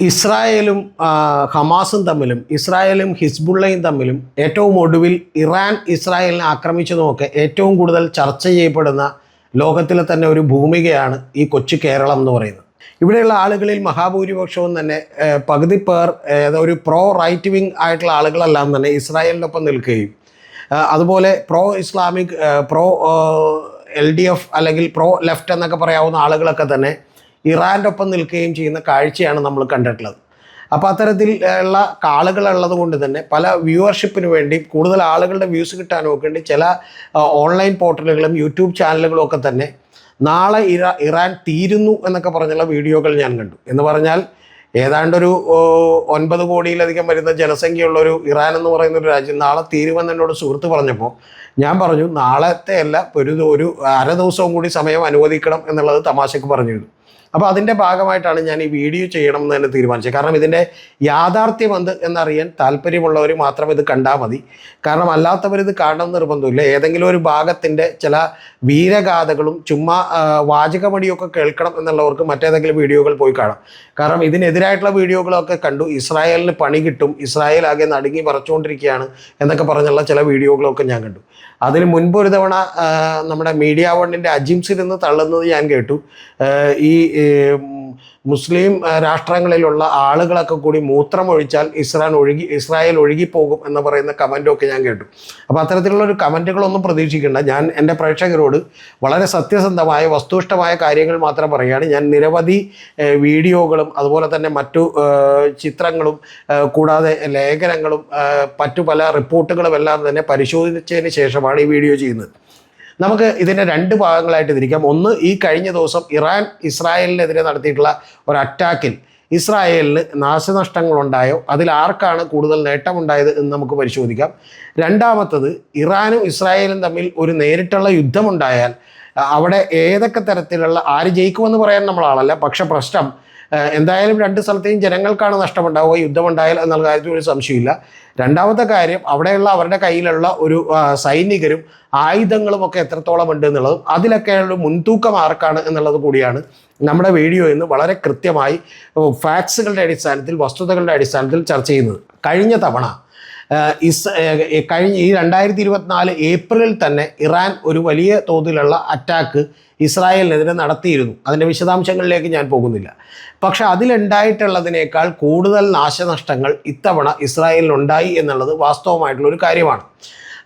ഇസ്രായേലും ഹമാസും തമ്മിലും ഇസ്രായേലും ഹിസ്ബുള്ളയും തമ്മിലും ഏറ്റവും ഒടുവിൽ ഇറാൻ ഇസ്രായേലിനെ ആക്രമിച്ചതുമൊക്കെ ഏറ്റവും കൂടുതൽ ചർച്ച ചെയ്യപ്പെടുന്ന ലോകത്തിലെ തന്നെ ഒരു ഭൂമികയാണ് ഈ കൊച്ചു കേരളം എന്ന് പറയുന്നത്. ഇവിടെയുള്ള ആളുകളിൽ മഹാഭൂരിപക്ഷവും തന്നെ പകുതി പേർ ഒരു പ്രോ റൈറ്റ് വിങ് ആയിട്ടുള്ള ആളുകളെല്ലാം തന്നെ ഇസ്രായേലിനൊപ്പം നിൽക്കുകയും അതുപോലെ pro Islamic pro L D F അല്ലെങ്കിൽ പ്രോ ലെഫ്റ്റ് എന്നൊക്കെ പറയാവുന്ന ആളുകളൊക്കെ തന്നെ ഇറാന്റെ ഒപ്പം നിൽക്കുകയും ചെയ്യുന്ന കാഴ്ചയാണ് നമ്മൾ കണ്ടിട്ടുള്ളത്. അപ്പോൾ അത്തരത്തിൽ ഉള്ള ആളുകളുള്ളത് കൊണ്ട് തന്നെ പല വ്യൂവർഷിപ്പിന് വേണ്ടി കൂടുതൽ ആളുകളുടെ വ്യൂസ് കിട്ടാനും ഒക്കെ വേണ്ടി ചില ഓൺലൈൻ പോർട്ടലുകളും യൂട്യൂബ് ചാനലുകളും ഒക്കെ തന്നെ നാളെ ഇറാ ഇറാൻ തീരുന്നു എന്നൊക്കെ പറഞ്ഞുള്ള വീഡിയോകൾ ഞാൻ കണ്ടു. എന്ന് പറഞ്ഞാൽ ഏതാണ്ടൊരു ഒൻപത് കോടിയിലധികം വരുന്ന ജനസംഖ്യയുള്ള ഒരു ഇറാൻ എന്ന് പറയുന്ന ഒരു രാജ്യം നാളെ തീരുമെന്ന് എന്നോട് സുഹൃത്ത് പറഞ്ഞപ്പോൾ ഞാൻ പറഞ്ഞു നാളത്തെ അല്ല ഒരു ഒരു അര ദിവസവും കൂടി സമയം അനുവദിക്കണം എന്നുള്ളത് തമാശക്ക് പറഞ്ഞിരുന്നു. അപ്പോൾ അതിന്റെ ഭാഗമായിട്ടാണ് ഞാൻ ഈ വീഡിയോ ചെയ്യണം എന്ന് തന്നെ തീരുമാനിച്ചത്. കാരണം ഇതിന്റെ യാഥാർത്ഥ്യം എന്ത് എന്നറിയാൻ താല്പര്യമുള്ളവർ മാത്രം ഇത് കണ്ടാൽ മതി. കാരണം അല്ലാത്തവർ ഇത് കാണണം നിർബന്ധമില്ല. ഏതെങ്കിലും ഒരു ഭാഗത്തിന്റെ ചില വീരഗാഥകളും ചുമ്മാ വാചകമടിയൊക്കെ കേൾക്കണം എന്നുള്ളവർക്ക് മറ്റേതെങ്കിലും വീഡിയോകൾ പോയി കാണാം. കാരണം ഇതിനെതിരായിട്ടുള്ള വീഡിയോകളൊക്കെ കണ്ടു. ഇസ്രായേലിന് പണി കിട്ടും. ഇസ്രായേൽ ആകെ നടുങ്ങി പറച്ചുകൊണ്ടിരിക്കുകയാണ് എന്നൊക്കെ പറഞ്ഞുള്ള ചില വീഡിയോകളൊക്കെ ഞാൻ കണ്ടു. അതിന് മുൻപ് ഒരു തവണ നമ്മുടെ മീഡിയ വണ്ണിന്റെ അജിംസിൽ നിന്ന് തള്ളുന്നത് ഞാൻ കേട്ടു. ഈ മുസ്ലിം രാഷ്ട്രങ്ങളിലുള്ള ആളുകളൊക്കെ കൂടി മൂത്രമൊഴിച്ചാൽ ഇസ്രാൻ ഒഴുകി ഇസ്രായേൽ ഒഴുകിപ്പോകും എന്ന് പറയുന്ന കമന്റൊക്കെ ഞാൻ കേട്ടു. അപ്പോൾ അത്തരത്തിലുള്ള ഒരു കമന്റുകളൊന്നും പ്രതീക്ഷിക്കേണ്ട. ഞാൻ എന്റെ പ്രേക്ഷകരോട് വളരെ സത്യസന്ധമായ വസ്തുഷ്ഠമായ കാര്യങ്ങൾ മാത്രം പറയുകയാണ്. ഞാൻ നിരവധി വീഡിയോകളും അതുപോലെ തന്നെ മറ്റു ചിത്രങ്ങളും കൂടാതെ ലേഖനങ്ങളും മറ്റു പല റിപ്പോർട്ടുകളും എല്ലാം തന്നെ പരിശോധിച്ചതിന് ശേഷമാണ് ഈ വീഡിയോ ചെയ്യുന്നത്. നമുക്ക് ഇതിന്റെ രണ്ട് ഭാഗങ്ങളായിട്ട് തിരിക്കാം. ഒന്ന് ഈ കഴിഞ്ഞ ദിവസം ഇറാൻ ഇസ്രായേലിനെതിരെ നടത്തിയിട്ടുള്ള ഒരു അറ്റാക്കിൽ ഇസ്രായേലിന് നാശനഷ്ടങ്ങളുണ്ടായോ? അതിൽ ആർക്കാണ് കൂടുതൽ നേട്ടമുണ്ടായത് എന്ന് നമുക്ക് പരിശോധിക്കാം. രണ്ടാമത്തത് ഇറാനും ഇസ്രായേലും തമ്മിൽ ഒരു നേരിട്ടുള്ള യുദ്ധമുണ്ടായാൽ അവിടെ ഏതൊക്കെ തരത്തിലുള്ള ആര് ജയിക്കുമെന്ന് പറയാൻ നമ്മൾ ആളല്ല പക്ഷെ പ്രശ്നം എന്തായാലും രണ്ട് സ്ഥലത്തെയും ജനങ്ങൾക്കാണ് നഷ്ടമുണ്ടാവുക യുദ്ധമുണ്ടായാൽ എന്നുള്ള കാര്യത്തിൽ ഒരു സംശയമില്ല രണ്ടാമത്തെ കാര്യം അവിടെയുള്ള അവരുടെ കയ്യിലുള്ള ഒരു സൈനികരും ആയുധങ്ങളും ഒക്കെ എത്രത്തോളം ഉണ്ട് എന്നുള്ളതും അതിലൊക്കെയുള്ള മുൻതൂക്കം ആർക്കാണ് എന്നുള്ളത് കൂടിയാണ് നമ്മുടെ വീഡിയോ ഇന്ന് വളരെ കൃത്യമായി ഫാക്സുകളുടെ അടിസ്ഥാനത്തിൽ വസ്തുതകളുടെ അടിസ്ഥാനത്തിൽ ചർച്ച ചെയ്യുന്നത്. കഴിഞ്ഞ തവണ ഇസ് കഴിഞ്ഞ ഈ രണ്ടായിരത്തി ഇരുപത്തിനാല് ഏപ്രിലിൽ തന്നെ ഇറാൻ ഒരു വലിയ തോതിലുള്ള അറ്റാക്ക് ഇസ്രായേലിനെതിരെ നടത്തിയിരുന്നു. അതിന്റെ വിശദാംശങ്ങളിലേക്ക് ഞാൻ പോകുന്നില്ല. പക്ഷെ അതിലുണ്ടായിട്ടുള്ളതിനേക്കാൾ കൂടുതൽ നാശനഷ്ടങ്ങൾ ഇത്തവണ ഇസ്രായേലിനുണ്ടായി എന്നുള്ളത് വാസ്തവമായിട്ടുള്ള ഒരു കാര്യമാണ്.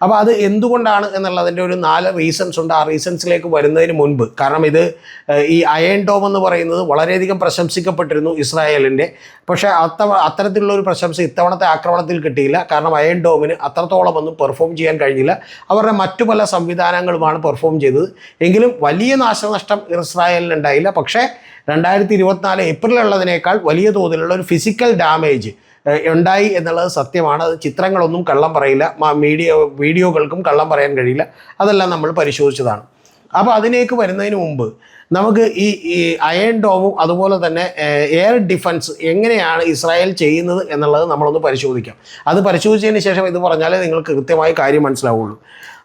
അപ്പോൾ അത് എന്തുകൊണ്ടാണ് എന്നുള്ളതിന്റെ ഒരു നാല് റീസൺസ് ഉണ്ട്. ആ റീസൺസിലേക്ക് വരുന്നതിന് മുൻപ്. കാരണം ഇത് ഈ അയൺ ഡോം എന്ന് പറയുന്നത് വളരെയധികം പ്രശംസിക്കപ്പെട്ടിരുന്നു ഇസ്രായേലിന്റെ പക്ഷേ അത്ത അത്തരത്തിലുള്ള ഒരു പ്രശംസ ഇത്തവണത്തെ ആക്രമണത്തിൽ കിട്ടിയില്ല. കാരണം അയൺ ഡോമിന് അത്രത്തോളം ഒന്നും പെർഫോം ചെയ്യാൻ കഴിഞ്ഞില്ല. അവരുടെ മറ്റു പല സംവിധാനങ്ങളുമാണ് പെർഫോം ചെയ്തത്. എങ്കിലും വലിയ നാശനഷ്ടം ഇസ്രായേലിന് ഉണ്ടായില്ല. പക്ഷേ രണ്ടായിരത്തി ഇരുപത്തിനാല് ഏപ്രിലുള്ളതിനേക്കാൾ വലിയ തോതിലുള്ള ഒരു ഫിസിക്കൽ ഡാമേജ് ഉണ്ടായി എന്നുള്ളത് സത്യമാണ്. അത് ചിത്രങ്ങളൊന്നും കള്ളം പറയില്ല. മീഡിയ വീഡിയോകൾക്കും കള്ളം പറയാൻ കഴിയില്ല. അതെല്ലാം നമ്മൾ പരിശോധിച്ചതാണ്. അപ്പോൾ അതിലേക്ക് വരുന്നതിന് മുമ്പ് നമുക്ക് ഈ ഈ അയൺ ഡോമും അതുപോലെ തന്നെ എയർ ഡിഫൻസ് എങ്ങനെയാണ് ഇസ്രായേൽ ചെയ്യുന്നത് എന്നുള്ളത് നമ്മളൊന്ന് പരിശോധിക്കാം. അത് പരിശോധിച്ചതിന് ശേഷം ഇത് പറഞ്ഞാലേ നിങ്ങൾക്ക് കൃത്യമായി കാര്യം മനസ്സിലാവുള്ളൂ.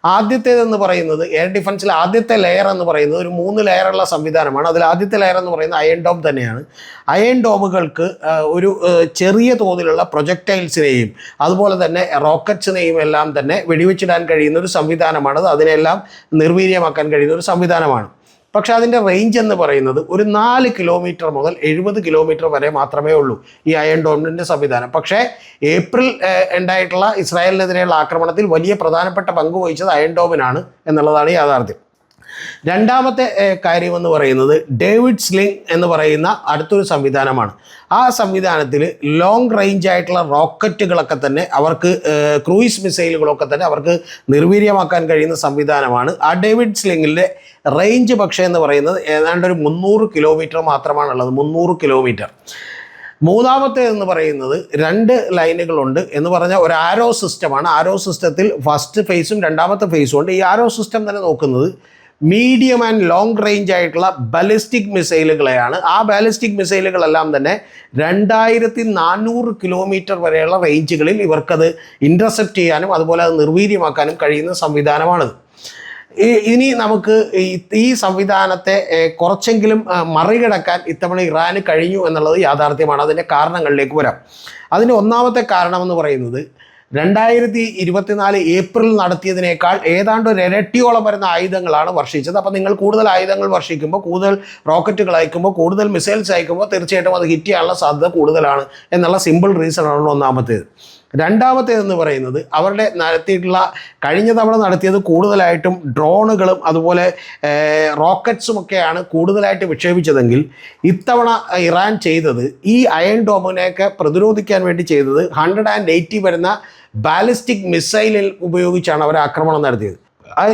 ആദ്യത്തേതെന്ന് പറയുന്നത് എയർ ഡിഫൻസിലെ ആദ്യത്തെ ലെയർ എന്ന് പറയുന്നത് ഒരു മൂന്ന് ലെയറുള്ള സംവിധാനമാണ്. അതിൽ ആദ്യത്തെ ലെയർ എന്ന് പറയുന്നത് അയൺ ഡോം തന്നെയാണ്. അയൺ ഡോമുകൾക്ക് ഒരു ചെറിയ തോതിലുള്ള പ്രൊജക്ടൈൽസിനെയും അതുപോലെ തന്നെ റോക്കറ്റ്സിനെയും എല്ലാം തന്നെ വെടിവെച്ചിടാൻ കഴിയുന്ന ഒരു സംവിധാനമാണ് അതിനെല്ലാം നിർവീര്യമാക്കാൻ കഴിയുന്ന ഒരു സംവിധാനമാണ്. പക്ഷെ അതിന്റെ റേഞ്ച് എന്ന് പറയുന്നത് ഒരു നാല് കിലോമീറ്റർ മുതൽ എഴുപത് കിലോമീറ്റർ വരെ മാത്രമേ ഉള്ളൂ ഈ അയൺ ഡോമിന്റെ സംവിധാനം. പക്ഷേ ഏപ്രിൽ ഉണ്ടായിട്ടുള്ള ഇസ്രായേലിനെതിരെയുള്ള ആക്രമണത്തിൽ വലിയ പ്രധാനപ്പെട്ട പങ്ക് വഹിച്ചത് അയൺ ഡോമിനാണ് എന്നുള്ളതാണ് യാഥാർത്ഥ്യം. രണ്ടാമത്തെ കാര്യം എന്ന് പറയുന്നത് ഡേവിഡ് സ്ലിംഗ് എന്ന് പറയുന്ന അടുത്തൊരു സംവിധാനമാണ്. ആ സംവിധാനത്തിൽ ലോങ് റേഞ്ച് ആയിട്ടുള്ള റോക്കറ്റുകളൊക്കെ തന്നെ അവർക്ക് ക്രൂയിസ് മിസൈലുകളൊക്കെ തന്നെ അവർക്ക് നിർവീര്യമാക്കാൻ കഴിയുന്ന സംവിധാനമാണ്. ആ ഡേവിഡ് സ്ലിങ്ങിന്റെ റേഞ്ച് പക്ഷേ എന്ന് പറയുന്നത് ഏതാണ്ട് ഒരു മുന്നൂറ് കിലോമീറ്റർ മാത്രമാണുള്ളത് മുന്നൂറ് കിലോമീറ്റർ. മൂന്നാമത്തെ എന്ന് പറയുന്നത് രണ്ട് ലൈനുകളുണ്ട് എന്ന് പറഞ്ഞാൽ ഒരു ആരോ സിസ്റ്റമാണ്. ആരോ സിസ്റ്റത്തിൽ ഫസ്റ്റ് ഫേസും രണ്ടാമത്തെ ഫേസും ഉണ്ട്. ഈ ആരോ സിസ്റ്റം തന്നെ നോക്കുന്നത് മീഡിയം ആൻഡ് ലോങ് റേഞ്ച് ആയിട്ടുള്ള ബാലിസ്റ്റിക് മിസൈലുകളെയാണ്. ആ ബാലിസ്റ്റിക് മിസൈലുകളെല്ലാം തന്നെ രണ്ടായിരത്തി നാനൂറ് കിലോമീറ്റർ വരെയുള്ള റേഞ്ചുകളിൽ ഇവർക്കത് ഇന്റർസെപ്റ്റ് ചെയ്യാനും അതുപോലെ അത് നിർവീര്യമാക്കാനും കഴിയുന്ന സംവിധാനമാണിത് ഇനി നമുക്ക് ഈ- സംവിധാനത്തെ കുറച്ചെങ്കിലും മറികടക്കാൻ ഇത്തവണ ഇറാന് കഴിഞ്ഞു എന്നുള്ളത് യാഥാർത്ഥ്യമാണ്. അതിന്റെ കാരണങ്ങളിലേക്ക് വരാം. അതിന്റെ ഒന്നാമത്തെ കാരണം എന്ന് പറയുന്നത് രണ്ടായിരത്തി ഇരുപത്തിനാല് ഏപ്രിൽ നടത്തിയതിനേക്കാൾ ഏതാണ്ട് ഒരു ഇരട്ടിയോളം വരുന്ന ആയുധങ്ങളാണ് വർഷിച്ചത്. അപ്പോൾ നിങ്ങൾ കൂടുതൽ ആയുധങ്ങൾ വർഷിക്കുമ്പോൾ കൂടുതൽ റോക്കറ്റുകൾ അയക്കുമ്പോൾ കൂടുതൽ മിസൈൽസ് അയക്കുമ്പോൾ തീർച്ചയായിട്ടും അത് ഹിറ്റ് ചെയ്യാനുള്ള സാധ്യത കൂടുതലാണ് എന്നുള്ള സിമ്പിൾ റീസൺ ആണ് ഒന്നാമത്തേത്. രണ്ടാമത്തേതെന്ന് പറയുന്നത് അവരുടെ നടത്തിയിട്ടുള്ള കഴിഞ്ഞ തവണ നടത്തിയത് കൂടുതലായിട്ടും ഡ്രോണുകളും അതുപോലെ റോക്കറ്റ്സും ഒക്കെയാണ് കൂടുതലായിട്ട് വിക്ഷേപിച്ചതെങ്കിൽ ഇത്തവണ ഇറാൻ ചെയ്തത് ഈ അയൺ ഡോമിനെയൊക്കെ പ്രതിരോധിക്കാൻ വേണ്ടി ചെയ്തത് ഹൺഡ്രഡ് ആൻഡ് എയ്റ്റി വരുന്ന ബാലിസ്റ്റിക് മിസൈലിൽ ഉപയോഗിച്ചാണ് അവർ ആക്രമണം നടത്തിയത്.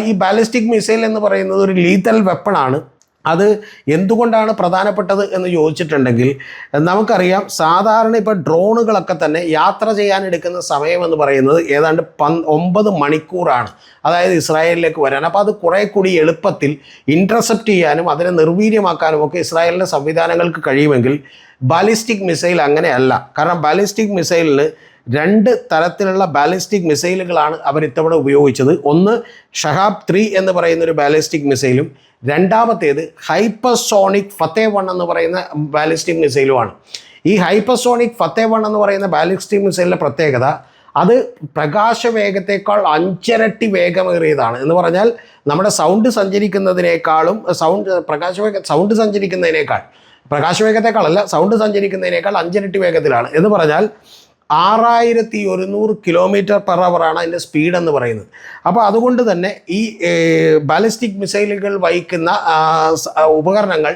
ഈ ബാലിസ്റ്റിക് മിസൈൽ എന്ന് പറയുന്നത് ഒരു ലീത്തൽ വെപ്പണാണ് അത് എന്തുകൊണ്ടാണ് പ്രധാനപ്പെട്ടത് എന്ന് ചോദിച്ചിട്ടുണ്ടെങ്കിൽ നമുക്കറിയാം സാധാരണ ഇപ്പോൾ ഡ്രോണുകളൊക്കെ തന്നെ യാത്ര ചെയ്യാൻ എടുക്കുന്ന സമയം എന്ന് പറയുന്നത് ഏതാണ്ട് പന് ഒമ്പത് മണിക്കൂറാണ്. അതായത് ഇസ്രായേലിലേക്ക് വരാൻ. അപ്പോൾ അത് കുറേ കൂടി എളുപ്പത്തിൽ ഇന്റർസെപ്റ്റ് ചെയ്യാനും അതിനെ നിർവീര്യമാക്കാനും ഒക്കെ ഇസ്രായേലിന്റെ സംവിധാനങ്ങൾക്ക് കഴിയുമെങ്കിൽ ബാലിസ്റ്റിക് മിസൈൽ അങ്ങനെയല്ല. കാരണം ബാലിസ്റ്റിക് മിസൈലിന് രണ്ട് തരത്തിലുള്ള ബാലിസ്റ്റിക് മിസൈലുകളാണ് അവർ ഇത്തവണ ഉപയോഗിച്ചത്. ഒന്ന് ഷഹാബ് ത്രീ എന്ന് പറയുന്ന ഒരു ബാലിസ്റ്റിക് മിസൈലും രണ്ടാമത്തേത് ഹൈപ്പർസോണിക് ഫത്തേ വൺ എന്ന് പറയുന്ന ബാലിസ്റ്റിക് മിസൈലുമാണ്. ഈ ഹൈപ്പർസോണിക് ഫത്തേ വൺ എന്ന് പറയുന്ന ബാലിസ്റ്റിക് മിസൈലിന്റെ പ്രത്യേകത അത് പ്രകാശവേഗത്തേക്കാൾ അഞ്ചരട്ടി വേഗമേറിയതാണ്. എന്ന് പറഞ്ഞാൽ നമ്മുടെ സൗണ്ട് സഞ്ചരിക്കുന്നതിനേക്കാളും സൗണ്ട് പ്രകാശവേഗ സൗണ്ട് സഞ്ചരിക്കുന്നതിനേക്കാൾ പ്രകാശവേഗത്തേക്കാളല്ല സൗണ്ട് സഞ്ചരിക്കുന്നതിനേക്കാൾ അഞ്ചരട്ടി വേഗത്തിലാണ്. എന്ന് പറഞ്ഞാൽ ആറായിരത്തി ഒരുന്നൂറ് കിലോമീറ്റർ പെർ ആണ് അതിന്റെ സ്പീഡ് എന്ന് പറയുന്നത്. അപ്പോൾ അതുകൊണ്ട് തന്നെ ഈ ബാലിസ്റ്റിക് മിസൈലുകൾ വഹിക്കുന്ന ഉപകരണങ്ങൾ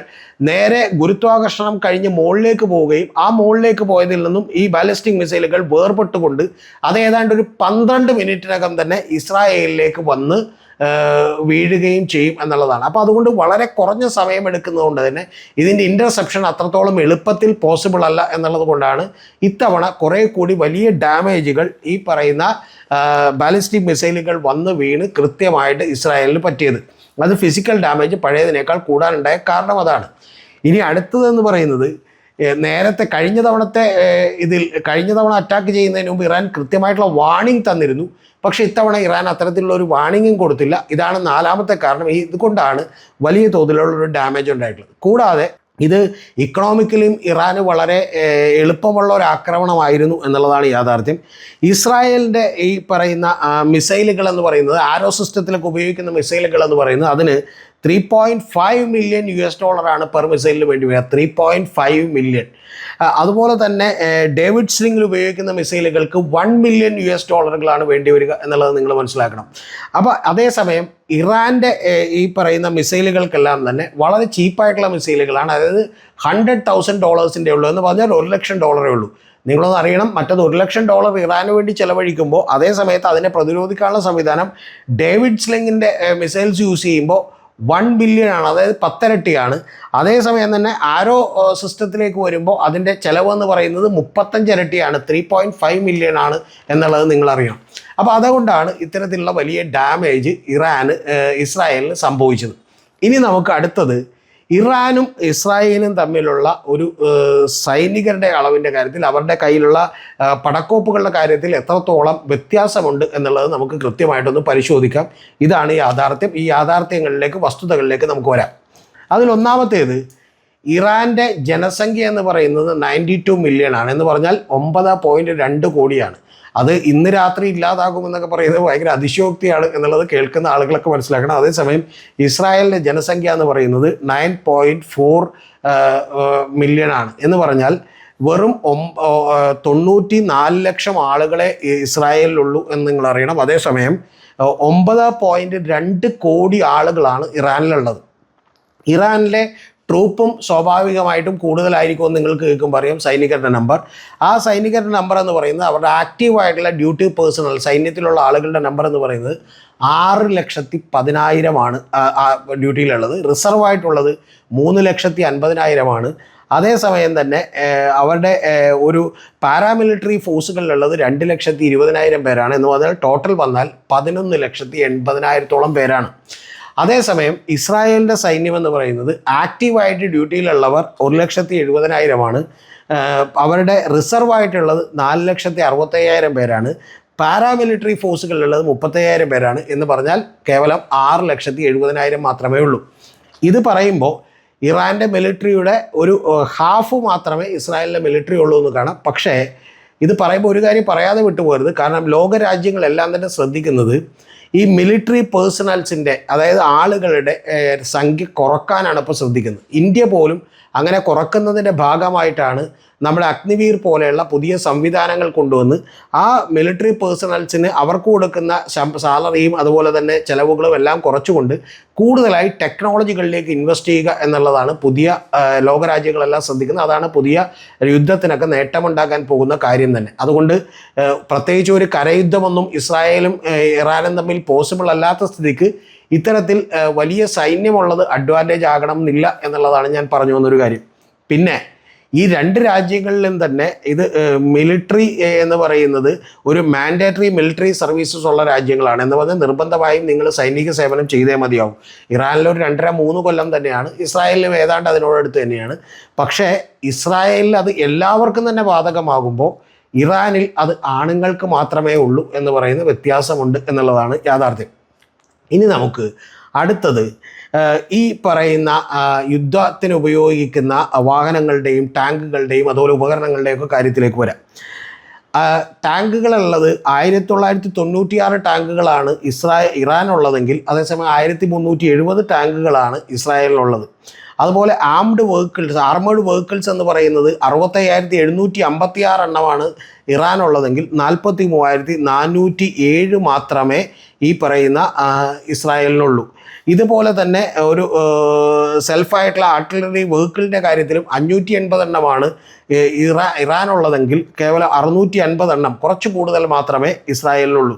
നേരെ ഗുരുത്വാകർഷണം കഴിഞ്ഞ് മുകളിലേക്ക് പോവുകയും ആ മുകളിലേക്ക് പോയതിൽ നിന്നും ഈ ബാലിസ്റ്റിക് മിസൈലുകൾ വേർപെട്ടുകൊണ്ട് അത് ഏതാണ്ട് ഒരു പന്ത്രണ്ട് മിനിറ്റിനകം തന്നെ ഇസ്രായേലിലേക്ക് വന്ന് വീഴുകയും ചെയ്യും എന്നുള്ളതാണ്. അപ്പോൾ അതുകൊണ്ട് വളരെ കുറഞ്ഞ സമയം എടുക്കുന്നതുകൊണ്ട് തന്നെ ഇതിന്റെ ഇന്റർസെപ്ഷൻ അത്രത്തോളം എളുപ്പത്തിൽ പോസിബിൾ അല്ല എന്നുള്ളത് കൊണ്ടാണ് ഇത്തവണ കുറേ കൂടി വലിയ ഡാമേജുകൾ ഈ പറയുന്ന ബാലിസ്റ്റിക് മിസൈലുകൾ വന്ന് വീണ് കൃത്യമായിട്ട് ഇസ്രായേലിന് പറ്റിയത്. അത് ഫിസിക്കൽ ഡാമേജ് പഴയതിനേക്കാൾ കൂടാനുണ്ടായ കാരണം അതാണ്. ഇനി അടുത്തതെന്ന് പറയുന്നത് നേരത്തെ കഴിഞ്ഞ തവണത്തെ ഇതിൽ കഴിഞ്ഞ തവണ അറ്റാക്ക് ചെയ്യുന്നതിന് മുമ്പ് ഇറാൻ കൃത്യമായിട്ടുള്ള വാണിംഗ് തന്നിരുന്നു. പക്ഷേ ഇത്തവണ ഇറാൻ അത്തരത്തിലുള്ള ഒരു വാണിംഗും കൊടുത്തില്ല. ഇതാണ് നാലാമത്തെ കാരണം. ഇതുകൊണ്ടാണ് വലിയ തോതിലുള്ള ഒരു ഡാമേജ് ഉണ്ടായിട്ടുള്ളത്. കൂടാതെ ഇത് ഇക്കണോമിക്കലിയും ഇറാന് വളരെ എളുപ്പമുള്ള ഒരു ആക്രമണമായിരുന്നു എന്നുള്ളതാണ് യാഥാർത്ഥ്യം. ഇസ്രായേലിന്റെ ഈ പറയുന്ന മിസൈലുകൾ എന്ന് പറയുന്നത് ആരോ സിസ്റ്റത്തിലൊക്കെ ഉപയോഗിക്കുന്ന മിസൈലുകൾ എന്ന് പറയുന്നത് അതിന് three point five million U S ഡോളറാണ് പെർ മിസൈലിന് വേണ്ടി വരിക ത്രീ പോയിന്റ് ഫൈവ് മില്യൺ അതുപോലെ തന്നെ ഡേവിഡ് സ്ലിംഗിൽ ഉപയോഗിക്കുന്ന മിസൈലുകൾക്ക് വൺ മില്യൺ യു എസ് ഡോളറുകളാണ് വേണ്ടി വരിക എന്നുള്ളത് നിങ്ങൾ മനസ്സിലാക്കണം. അപ്പോൾ അതേസമയം ഇറാന്റെ ഈ പറയുന്ന മിസൈലുകൾക്കെല്ലാം തന്നെ വളരെ ചീപ്പായിട്ടുള്ള മിസൈലുകളാണ് അതായത് ഹൺഡ്രഡ് തൗസൻഡ് ഡോളേഴ്സിന്റെ ഉള്ളൂ എന്ന് പറഞ്ഞാൽ ഒരു ലക്ഷം ഡോളറേ ഉള്ളൂ. നിങ്ങളൊന്ന് അറിയണം മറ്റത് ഒരു ലക്ഷം ഡോളർ ഇറാന് വേണ്ടി ചെലവഴിക്കുമ്പോൾ അതേ സമയത്ത് അതിനെ പ്രതിരോധിക്കാനുള്ള സംവിധാനം ഡേവിഡ് സ്ലിങ്ങിന്റെ മിസൈൽസ് യൂസ് ചെയ്യുമ്പോൾ വൺ ബില്യൺ ആണ് അതായത് പത്തരട്ടിയാണ്. അതേസമയം തന്നെ ആരോ സിസ്റ്റത്തിലേക്ക് വരുമ്പോൾ അതിന്റെ ചിലവ് എന്ന് പറയുന്നത് മുപ്പത്തഞ്ചരട്ടിയാണ് ത്രീ പോയിന്റ് ഫൈവ് മില്യൺ ആണ് എന്നുള്ളത് നിങ്ങൾ അറിയണം അപ്പോൾ അതുകൊണ്ടാണ് ഇത്തരത്തിലുള്ള വലിയ ഡാമേജ് ഇറാന് ഇസ്രായേലിന് സംഭവിച്ചത്. ഇനി നമുക്ക് അടുത്തത് ഇറാനും ഇസ്രായേലും തമ്മിലുള്ള ഒരു സൈനികരുടെ അളവിന്റെ കാര്യത്തിൽ അവരുടെ കയ്യിലുള്ള പടക്കോപ്പുകളുടെ കാര്യത്തിൽ എത്രത്തോളം വ്യത്യാസമുണ്ട് എന്നുള്ളത് നമുക്ക് കൃത്യമായിട്ടൊന്ന് പരിശോധിക്കാം. ഇതാണ് യാഥാർത്ഥ്യം. ഈ യാഥാർത്ഥ്യങ്ങളിലേക്ക് വസ്തുതകളിലേക്ക് നമുക്ക് വരാം. അതിലൊന്നാമത്തേത് ഇറാന്റെ ജനസംഖ്യ എന്ന് പറയുന്നത് നയന്റി ടു മില്യൺ ആണ് എന്ന് പറഞ്ഞാൽ ഒമ്പത് പോയിന്റ് രണ്ട് കോടിയാണ്. അത് ഇന്ന് രാത്രി ഇല്ലാതാകുമെന്നൊക്കെ പറയുന്നത് ഭയങ്കര അതിശയോക്തിയാണ് എന്നുള്ളത് കേൾക്കുന്ന ആളുകളൊക്കെ മനസ്സിലാക്കണം. അതേസമയം ഇസ്രായേലിന്റെ ജനസംഖ്യ എന്ന് പറയുന്നത് നയൻ പോയിന്റ് ഫോർ മില്യൺ ആണ് എന്ന് പറഞ്ഞാൽ വെറും തൊണ്ണൂറ്റി നാല് ലക്ഷം ആളുകളെ ഇസ്രായേലിലുള്ളൂ എന്ന് നിങ്ങൾ അറിയണം. അതേസമയം ഒമ്പത് പോയിന്റ് രണ്ട് കോടി ആളുകളാണ് ഇറാനിലുള്ളത്. ഇറാനിലെ ട്രൂപ്പും സ്വാഭാവികമായിട്ടും കൂടുതലായിരിക്കുമെന്ന് നിങ്ങൾക്ക് കേൾക്കുമ്പോൾ പറയും സൈനികരുടെ നമ്പർ ആ സൈനികരുടെ നമ്പർ എന്ന് പറയുന്നത് അവരുടെ ആക്റ്റീവായിട്ടുള്ള ഡ്യൂട്ടി പേഴ്സണൽ സൈന്യത്തിലുള്ള ആളുകളുടെ നമ്പർ എന്ന് പറയുന്നത് ആറ് ലക്ഷത്തി പതിനായിരമാണ് ഡ്യൂട്ടിയിലുള്ളത് റിസർവായിട്ടുള്ളത് മൂന്ന് ലക്ഷത്തി അൻപതിനായിരമാണ്. അതേസമയം തന്നെ അവരുടെ ഒരു പാരാമിലിറ്ററി ഫോഴ്സുകളിലുള്ളത് രണ്ട് ലക്ഷത്തി ഇരുപതിനായിരം പേരാണ്. എന്ന് പറഞ്ഞാൽ ടോട്ടൽ വന്നാൽ പതിനൊന്ന് ലക്ഷത്തി എൺപതിനായിരത്തോളം പേരാണ്. അതേസമയം ഇസ്രായേലിന്റെ സൈന്യം എന്ന് പറയുന്നത് ആക്റ്റീവായിട്ട് ഡ്യൂട്ടിയിലുള്ളവർ ഒരു ലക്ഷത്തി എഴുപതിനായിരമാണ്. അവരുടെ റിസർവ് ആയിട്ടുള്ളത് നാല് ലക്ഷത്തി അറുപത്തയ്യായിരം പേരാണ്. പാരാമിലിറ്ററി ഫോഴ്സുകളിലുള്ളത് മുപ്പത്തയ്യായിരം പേരാണ് എന്ന് പറഞ്ഞാൽ കേവലം ആറ് ലക്ഷത്തി എഴുപതിനായിരം മാത്രമേ ഉള്ളൂ. ഇത് പറയുമ്പോൾ ഇറാന്റെ മിലിറ്ററിയുടെ ഒരു ഹാഫ് മാത്രമേ ഇസ്രായേലിന്റെ മിലിറ്ററി ഉള്ളൂ എന്ന് കാണാം. പക്ഷേ ഇത് പറയുമ്പോൾ ഒരു കാര്യം പറയാതെ വിട്ടുപോകരുത്. കാരണം ലോകരാജ്യങ്ങളെല്ലാം തന്നെ ശ്രദ്ധിക്കുന്നത് ഈ മിലിറ്ററി പേഴ്സണൽസിന്റെ അതായത് ആളുകളുടെ സംഖ്യ കുറക്കാനാണ് ഇപ്പോൾ ശ്രദ്ധിക്കുന്നത്. ഇന്ത്യ പോലും അങ്ങനെ കുറക്കുന്നതിന്റെ ഭാഗമായിട്ടാണ് നമ്മുടെ അഗ്നിവീർ പോലെയുള്ള പുതിയ സംവിധാനങ്ങൾ കൊണ്ടുവന്ന് ആ മിലിറ്ററി പേഴ്സണൽസിന് അവർക്ക് കൊടുക്കുന്ന സാലറിയും അതുപോലെ തന്നെ ചിലവുകളും എല്ലാം കുറച്ചുകൊണ്ട് കൂടുതലായി ടെക്നോളജികളിലേക്ക് ഇൻവെസ്റ്റ് ചെയ്യുക എന്നുള്ളതാണ് പുതിയ ലോകരാജ്യങ്ങളെല്ലാം ശ്രദ്ധിക്കുന്നത്. അതാണ് പുതിയ യുദ്ധത്തിനൊക്കെ നേട്ടമുണ്ടാക്കാൻ പോകുന്ന കാര്യം തന്നെ. അതുകൊണ്ട് പ്രത്യേകിച്ച് ഒരു കരയുദ്ധമൊന്നും ഇസ്രായേലും ഇറാനും തമ്മിൽ പോസിബിൾ അല്ലാത്ത സ്ഥിതിക്ക് ഇത്തരത്തിൽ വലിയ സൈന്യമുള്ളത് അഡ്വാന്റേജ് ആകണം എന്നില്ല എന്നുള്ളതാണ് ഞാൻ പറഞ്ഞു വന്നൊരു കാര്യം. പിന്നെ ഈ രണ്ട് രാജ്യങ്ങളിലും തന്നെ ഇത് മിലിറ്ററി എന്ന് പറയുന്നത് ഒരു മാൻഡേറ്ററി മിലിറ്ററി സർവീസസ് ഉള്ള രാജ്യങ്ങളാണ്. എന്ന് പറഞ്ഞാൽ നിർബന്ധമായും നിങ്ങൾ സൈനിക സേവനം ചെയ്തേ മതിയാവും. ഇറാനിൽ ഒരു രണ്ടര മൂന്ന് കൊല്ലം തന്നെയാണ്. ഇസ്രായേലിലും ഏതാണ്ട് അതിനോടടുത്ത് തന്നെയാണ്. പക്ഷേ ഇസ്രായേലിൽ അത് എല്ലാവർക്കും തന്നെ ബാധകമാകുമ്പോൾ ഇറാനിൽ അത് ആണുങ്ങൾക്ക് മാത്രമേ ഉള്ളൂ എന്ന് പറയുന്ന വ്യത്യാസമുണ്ട് എന്നുള്ളതാണ് യാഥാർത്ഥ്യം. ഇനി നമുക്ക് അടുത്തത് ഈ പറയുന്ന യുദ്ധത്തിന് ഉപയോഗിക്കുന്ന വാഹനങ്ങളുടെയും ടാങ്കുകളുടെയും അതുപോലെ ഉപകരണങ്ങളുടെയും ഒക്കെ കാര്യത്തിലേക്ക് വരാം. ടാങ്കുകളുള്ളത് ആയിരത്തി തൊള്ളായിരത്തി തൊണ്ണൂറ്റിയാറ് ടാങ്കുകളാണ് ഇസ്രായേൽ ഇറാനുള്ളതെങ്കിൽ അതേസമയം ആയിരത്തി മുന്നൂറ്റി എഴുപത് ടാങ്കുകളാണ് ഇസ്രായേലിനുള്ളത്. അതുപോലെ ആംഡ് വെഹിക്കിൾസ് ആർമേഡ് വെഹിക്കിൾസ് എന്ന് പറയുന്നത് അറുപത്തയ്യായിരത്തി എഴുന്നൂറ്റി അമ്പത്തി ആറ് എണ്ണമാണ് ഇറാൻ ഉള്ളതെങ്കിൽ നാൽപ്പത്തി മൂവായിരത്തി നാനൂറ്റി ഏഴ് മാത്രമേ ഈ പറയുന്ന ഇസ്രായേലിനുള്ളൂ. ഇതുപോലെ തന്നെ ഒരു സെൽഫായിട്ടുള്ള ആർട്ടിലറി വെഹിക്കിളിന്റെ കാര്യത്തിലും അഞ്ഞൂറ്റി എൺപത് എണ്ണമാണ് ഇറാ ഇറാ ഇറാനുള്ളതെങ്കിൽ കേവലം അറുന്നൂറ്റി അൻപത് എണ്ണം കുറച്ച് കൂടുതൽ മാത്രമേ ഇസ്രായേലിനുള്ളൂ.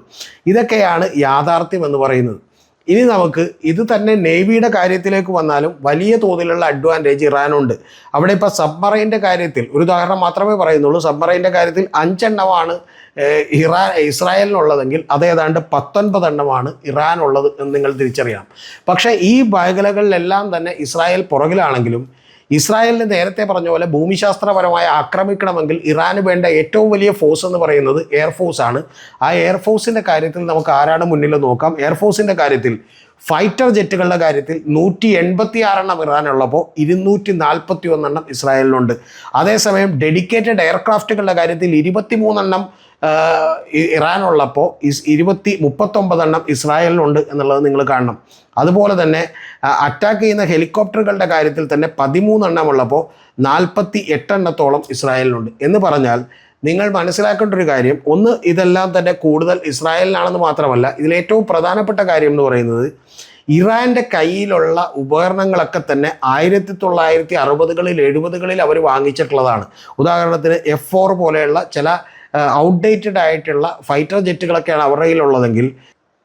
ഇതൊക്കെയാണ് യാഥാർത്ഥ്യം എന്ന് പറയുന്നത്. ഇനി നമുക്ക് ഇത് തന്നെ നേവിയുടെ കാര്യത്തിലേക്ക് വന്നാലും വലിയ തോതിലുള്ള അഡ്വാന്റേജ് ഇറാനുണ്ട് അവിടെ ഇപ്പോൾ സബ്മറൈന്റെ കാര്യത്തിൽ ഒരു ഉദാഹരണം മാത്രമേ പറയുന്നുള്ളൂ. സബ്മറൈന്റെ കാര്യത്തിൽ അഞ്ചെണ്ണമാണ് ഇറാൻ ഇസ്രായേലിനുള്ളതെങ്കിൽ അത് ഏതാണ്ട് പത്തൊൻപത് എണ്ണമാണ് ഇറാനുള്ളത് എന്ന് നിങ്ങൾ തിരിച്ചറിയണം. പക്ഷേ ഈ മേഖലകളിലെല്ലാം തന്നെ ഇസ്രായേൽ പുറകിലാണെങ്കിലും ഇസ്രായേലിന് നേരത്തെ പറഞ്ഞ പോലെ ഭൂമിശാസ്ത്രപരമായി ആക്രമിക്കണമെങ്കിൽ ഇറാന് വേണ്ട ഏറ്റവും വലിയ ഫോഴ്സ് എന്ന് പറയുന്നത് എയർഫോഴ്സാണ് ആ എയർഫോഴ്സിന്റെ കാര്യത്തിൽ നമുക്ക് ആരാണ് മുന്നിൽ നോക്കാം? എയർഫോഴ്സിന്റെ കാര്യത്തിൽ ഫൈറ്റർ ജെറ്റുകളുടെ കാര്യത്തിൽ നൂറ്റി എൺപത്തി ആറെണ്ണം ഇറാനുള്ളപ്പോൾ ഇരുന്നൂറ്റി നാൽപ്പത്തി ഒന്നെണ്ണം ഇസ്രായേലിനുണ്ട് അതേസമയം ഡെഡിക്കേറ്റഡ് എയർക്രാഫ്റ്റുകളുടെ കാര്യത്തിൽ ഇരുപത്തി മൂന്നെണ്ണം ഇറാനുള്ളപ്പോൾ ഇസ് ഇരുപത്തി മുപ്പത്തൊമ്പതെണ്ണം ഇസ്രായേലിനുണ്ട് എന്നുള്ളത് നിങ്ങൾ കാണണം. അതുപോലെ തന്നെ അറ്റാക്ക് ചെയ്യുന്ന ഹെലികോപ്റ്ററുകളുടെ കാര്യത്തിൽ തന്നെ പതിമൂന്നെണ്ണം ഉള്ളപ്പോൾ നാൽപ്പത്തി എട്ടെണ്ണത്തോളം ഇസ്രായേലിനുണ്ട് എന്ന് പറഞ്ഞാൽ നിങ്ങൾ മനസ്സിലാക്കേണ്ട ഒരു കാര്യം ഒന്ന് ഇതെല്ലാം തന്നെ കൂടുതൽ ഇസ്രായേലിനാണെന്ന് മാത്രമല്ല ഇതിലേറ്റവും പ്രധാനപ്പെട്ട കാര്യം എന്ന് പറയുന്നത് ഇറാന്റെ കയ്യിലുള്ള ഉപകരണങ്ങളൊക്കെ തന്നെ ആയിരത്തി തൊള്ളായിരത്തി അറുപതുകളിൽ എഴുപതുകളിൽ അവർ വാങ്ങിച്ചിട്ടുള്ളതാണ്. ഉദാഹരണത്തിന് എഫ് ഫോർ പോലെയുള്ള ചില ഔട്ട്ഡേറ്റഡ് ആയിട്ടുള്ള ഫൈറ്റർ ജെറ്റുകളൊക്കെയാണ് അവരുടെ കയ്യിലുള്ളതെങ്കിൽ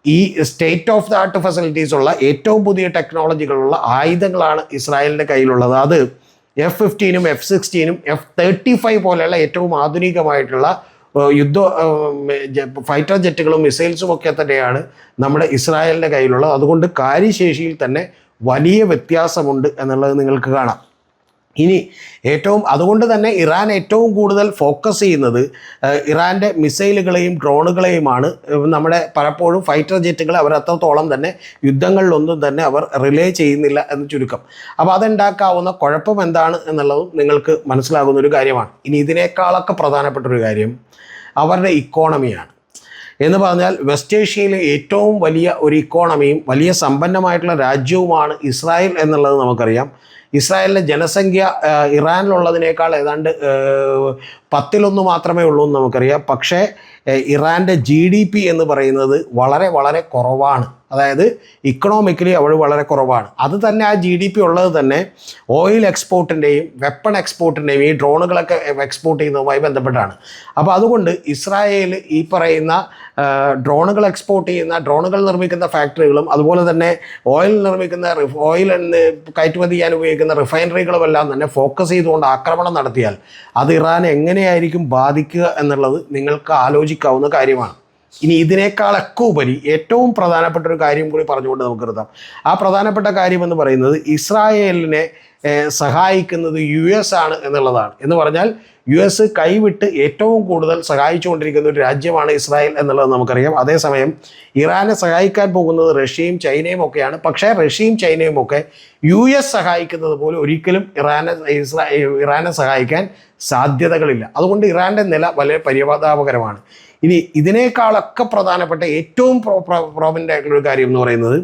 ഈ state of the art facilities ഉള്ള ഏറ്റവും പുതിയ ടെക്നോളജികളുള്ള ആയുധങ്ങളാണ് ഇസ്രായേലിന്റെ കയ്യിലുള്ളത്. അത് എഫ് ഫിഫ്റ്റീനും എഫ് സിക്സ്റ്റീനും എഫ് തേർട്ടി ഫൈവ് പോലെയുള്ള ഏറ്റവും ആധുനികമായിട്ടുള്ള യുദ്ധ ഫൈറ്റർ ജെറ്റുകളും മിസൈൽസും ഒക്കെ തന്നെയാണ് നമ്മുടെ ഇസ്രായേലിന്റെ കയ്യിലുള്ളത്. അതുകൊണ്ട് കാര്യശേഷിയിൽ തന്നെ വലിയ വ്യത്യാസമുണ്ട് എന്നുള്ളത് നിങ്ങൾക്ക് കാണാം. ഇനി ഏറ്റവും അതുകൊണ്ട് തന്നെ ഇറാൻ ഏറ്റവും കൂടുതൽ ഫോക്കസ് ചെയ്യുന്നത് ഇറാന്റെ മിസൈലുകളെയും ഡ്രോണുകളെയുമാണ് നമ്മുടെ പലപ്പോഴും ഫൈറ്റർ ജെറ്റുകൾ അവർ അത്രത്തോളം തന്നെ യുദ്ധങ്ങളിലൊന്നും തന്നെ അവർ റിലേ ചെയ്യുന്നില്ല എന്ന് ചുരുക്കം. അപ്പോൾ അതുണ്ടാക്കാവുന്ന കുഴപ്പം എന്താണ് എന്നുള്ളതും നിങ്ങൾക്ക് മനസ്സിലാകുന്ന ഒരു കാര്യമാണ്. ഇനി ഇതിനേക്കാളൊക്കെ പ്രധാനപ്പെട്ട ഒരു കാര്യം അവരുടെ ഇക്കോണമിയാണ് എന്ന് പറഞ്ഞാൽ വെസ്റ്റ് ഏഷ്യയിലെ ഏറ്റവും വലിയ ഒരു ഇക്കോണമിയും വലിയ സമ്പന്നമായിട്ടുള്ള രാജ്യവുമാണ് ഇസ്രായേൽ എന്നുള്ളത് നമുക്കറിയാം. ഇസ്രായേലിന്റെ ജനസംഖ്യ ഇറാനിലുള്ളതിനേക്കാൾ ഏതാണ്ട് പത്തിലൊന്ന് മാത്രമേ ഉള്ളൂ എന്ന് നമുക്കറിയാം. പക്ഷേ ഇറാന്റെ ജി ഡി പി എന്ന് പറയുന്നത് വളരെ വളരെ കുറവാണ്. അതായത് ഇക്കണോമിക്കലി അവൾ വളരെ കുറവാണ്. അത് തന്നെ ആ ജി ഡി പി ഉള്ളത് തന്നെ ഓയിൽ എക്സ്പോർട്ടിന്റെയും വെപ്പൺ എക്സ്പോർട്ടിന്റെയും ഈ ഡ്രോണുകളൊക്കെ എക്സ്പോർട്ട് ചെയ്യുന്നതുമായി ബന്ധപ്പെട്ടാണ്. അപ്പോൾ അതുകൊണ്ട് ഇസ്രായേൽ ഈ പറയുന്ന ഡ്രോണുകൾ എക്സ്പോർട്ട് ചെയ്യുന്ന ഡ്രോണുകൾ നിർമ്മിക്കുന്ന ഫാക്ടറികളും അതുപോലെ തന്നെ ഓയിൽ നിർമ്മിക്കുന്ന ഓയിൽ കയറ്റുമതി ചെയ്യാൻ ഉപയോഗിക്കുന്ന റിഫൈനറികളും എല്ലാം തന്നെ ഫോക്കസ് ചെയ്തുകൊണ്ട് ആക്രമണം നടത്തിയാൽ അത് ഇറാൻ എങ്ങനെയായിരിക്കും ബാധിക്കുക എന്നുള്ളത് നിങ്ങൾക്ക് ആലോചിക്കാവുന്ന കാര്യമാണ്. ഇനി ഇതിനേക്കാളൊക്കെ ഉപരി ഏറ്റവും പ്രധാനപ്പെട്ട ഒരു കാര്യം കൂടി പറഞ്ഞുകൊണ്ട് നമുക്ക് നിർത്താം. ആ പ്രധാനപ്പെട്ട കാര്യം എന്ന് പറയുന്നത് ഇസ്രായേലിനെ സഹായിക്കുന്നത് യു എസ് ആണ് എന്നുള്ളതാണ്. എന്ന് പറഞ്ഞാൽ യു എസ് കൈവിട്ട് ഏറ്റവും കൂടുതൽ സഹായിച്ചുകൊണ്ടിരിക്കുന്ന ഒരു രാജ്യമാണ് ഇസ്രായേൽ എന്നുള്ളത് നമുക്കറിയാം. അതേസമയം ഇറാനെ സഹായിക്കാൻ പോകുന്നത് റഷ്യയും ചൈനയും ഒക്കെയാണ്. പക്ഷേ റഷ്യയും ചൈനയും ഒക്കെ യു എസ് സഹായിക്കുന്നത് പോലെ ഒരിക്കലും ഇറാനെ ഇസ്രാ ഇറാനെ സഹായിക്കാൻ സാധ്യതകളില്ല. അതുകൊണ്ട് ഇറാന്റെ നില വളരെ പരിപാതാപകരമാണ് ഇനി ഇതിനേക്കാളൊക്കെ പ്രധാനപ്പെട്ട ഏറ്റവും പ്രോ പ്രോമിനന്റ് ആയിട്ടുള്ള ഒരു കാര്യം എന്ന് പറയുന്നത്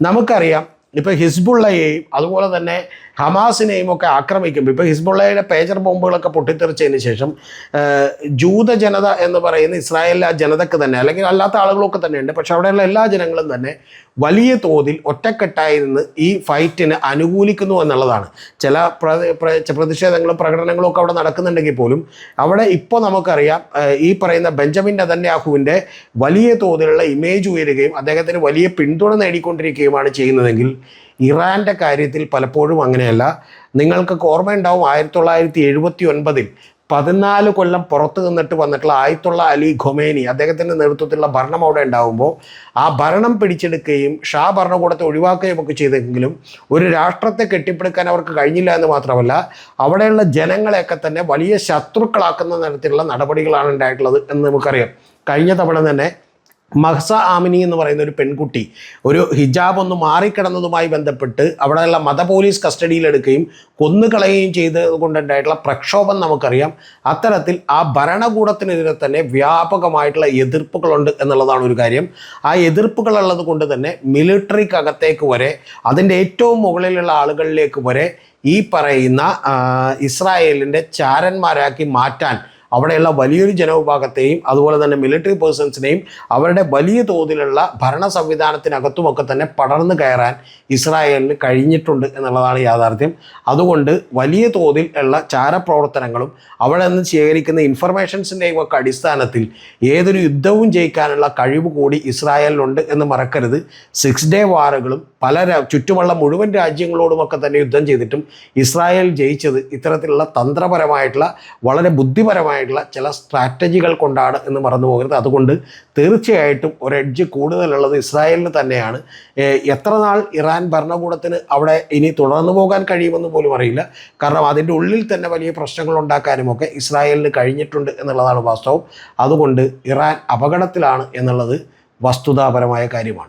നമുക്കറിയാം ഇപ്പോൾ ഹിസ്ബുള്ളയെയും അതുപോലെ തന്നെ ഹമാസിനെയും ഒക്കെ ആക്രമിക്കുമ്പോൾ ഇപ്പോൾ ഹിസ്ബുള്ളയുടെ പേജർ ബോംബുകളൊക്കെ പൊട്ടിത്തെറിച്ചതിന് ശേഷം ജൂത ജനത എന്ന് പറയുന്ന ഇസ്രായേലിലെ ആ ജനതക്ക് തന്നെ അല്ലെങ്കിൽ അല്ലാത്ത ആളുകളൊക്കെ തന്നെയുണ്ട് പക്ഷെ അവിടെയുള്ള എല്ലാ ജനങ്ങളും തന്നെ വലിയ തോതിൽ ഒറ്റക്കെട്ടായി നിന്ന് ഈ ഫൈറ്റിന് അനുകൂലിക്കുന്നു എന്നുള്ളതാണ്. ചില പ്ര- പ്ര- പ്രതിഷേധങ്ങളും പ്രകടനങ്ങളും ഒക്കെ അവിടെ നടക്കുന്നുണ്ടെങ്കിൽ പോലും അവിടെ ഇപ്പോൾ നമുക്കറിയാം ഈ പറയുന്ന ബെഞ്ചമിൻ നദന്യാഹുവിന്റെ വലിയ തോതിലുള്ള ഇമേജ് ഉയരുകയും അദ്ദേഹത്തിന് വലിയ പിന്തുണ നേടിക്കൊണ്ടിരിക്കുകയുമാണ് ചെയ്യുന്നതെങ്കിൽ ഇറാന്റെ കാര്യത്തിൽ പലപ്പോഴും അങ്ങനെയല്ല. നിങ്ങൾക്കൊക്കെ ഓർമ്മയുണ്ടാവും ആയിരത്തി തൊള്ളായിരത്തി എഴുപത്തി ഒൻപതിൽ പതിനാല് കൊല്ലം പുറത്ത് നിന്നിട്ട് വന്നിട്ടുള്ള ആയിത്തുള്ള അലി ഖൊമേനി അദ്ദേഹത്തിന്റെ നേതൃത്വത്തിലുള്ള ഭരണം അവിടെ ഉണ്ടാകുമ്പോൾ ആ ഭരണം പിടിച്ചെടുക്കുകയും ഷാ ഭരണകൂടത്തെ ഒഴിവാക്കുകയും ഒക്കെ ചെയ്തെങ്കിലും ഒരു രാഷ്ട്രത്തെ കെട്ടിപ്പടുക്കാൻ അവർക്ക് കഴിഞ്ഞില്ല എന്ന് മാത്രമല്ല അവിടെയുള്ള ജനങ്ങളെയൊക്കെ തന്നെ വലിയ ശത്രുക്കളാക്കുന്ന തരത്തിലുള്ള നടപടികളാണ് ഉണ്ടായിട്ടുള്ളത് എന്ന് നമുക്കറിയാം. കഴിഞ്ഞ തവണ തന്നെ മഹ്സ ആമിനി എന്ന് പറയുന്ന ഒരു പെൺകുട്ടി ഒരു ഹിജാബ് ഒന്ന് മാറിക്കിടന്നതുമായി ബന്ധപ്പെട്ട് അവിടെയുള്ള മത പോലീസ് കസ്റ്റഡിയിലെടുക്കുകയും കൊന്നുകളയുകയും ചെയ്തത് കൊണ്ടുണ്ടായിട്ടുള്ള പ്രക്ഷോഭം നമുക്കറിയാം. അത്തരത്തിൽ ആ ഭരണകൂടത്തിനെതിരെ തന്നെ വ്യാപകമായിട്ടുള്ള എതിർപ്പുകളുണ്ട് എന്നുള്ളതാണ് ഒരു കാര്യം. ആ എതിർപ്പുകളുള്ളത് കൊണ്ട് തന്നെ മിലിറ്ററിക്കകത്തേക്ക് വരെ അതിന്റെ ഏറ്റവും മുകളിലുള്ള ആളുകളിലേക്ക് വരെ ഈ പറയുന്ന ഇസ്രായേലിന്റെ ചാരന്മാരാക്കി മാറ്റാൻ അവിടെയുള്ള വലിയൊരു ജനവിഭാഗത്തെയും അതുപോലെ തന്നെ മിലിറ്ററി പേഴ്സൺസിനെയും അവരുടെ വലിയ തോതിലുള്ള ഭരണ സംവിധാനത്തിനകത്തുമൊക്കെ തന്നെ പടർന്നു കയറാൻ ഇസ്രായേലിന് കഴിഞ്ഞിട്ടുണ്ട് എന്നുള്ളതാണ് യാഥാർത്ഥ്യം. അതുകൊണ്ട് വലിയ തോതിൽ ഉള്ള ചാരപ്രവർത്തനങ്ങളും അവിടെ നിന്ന് ശേഖരിക്കുന്ന ഇൻഫർമേഷൻസിന്റെയും ഒക്കെ അടിസ്ഥാനത്തിൽ ഏതൊരു യുദ്ധവും ജയിക്കാനുള്ള കഴിവ് കൂടി ഇസ്രായേലിനുണ്ട് എന്ന് മറക്കരുത്. സിക്സ് ഡേ വാറുകളും പല ചുറ്റുമുള്ള മുഴുവൻ രാജ്യങ്ങളോടുമൊക്കെ തന്നെ യുദ്ധം ചെയ്തിട്ടും ഇസ്രായേൽ ജയിച്ചത് ഇത്തരത്തിലുള്ള തന്ത്രപരമായിട്ടുള്ള വളരെ ബുദ്ധിപരമായിട്ടുള്ള ചില സ്ട്രാറ്റജികൾ കൊണ്ടാണ് എന്ന് മറന്നു പോകരുത്. അതുകൊണ്ട് തീർച്ചയായിട്ടും ഒരു എഡ്ജ് കൂടുതലുള്ളത് ഇസ്രായേലിന് തന്നെയാണ്. എത്ര നാൾ ഇറാൻ ഭരണകൂടത്തിന് അവിടെ ഇനി തുടർന്നു പോകാൻ കഴിയുമെന്ന് പോലും അറിയില്ല. കാരണം അതിന്റെ ഉള്ളിൽ തന്നെ വലിയ പ്രശ്നങ്ങൾ ഉണ്ടാക്കാനുമൊക്കെ ഇസ്രായേലിന് കഴിഞ്ഞിട്ടുണ്ട് എന്നുള്ളതാണ് വാസ്തവം. അതുകൊണ്ട് ഇറാൻ അപകടത്തിലാണ് എന്നുള്ളത് വസ്തുതാപരമായ കാര്യമാണ്.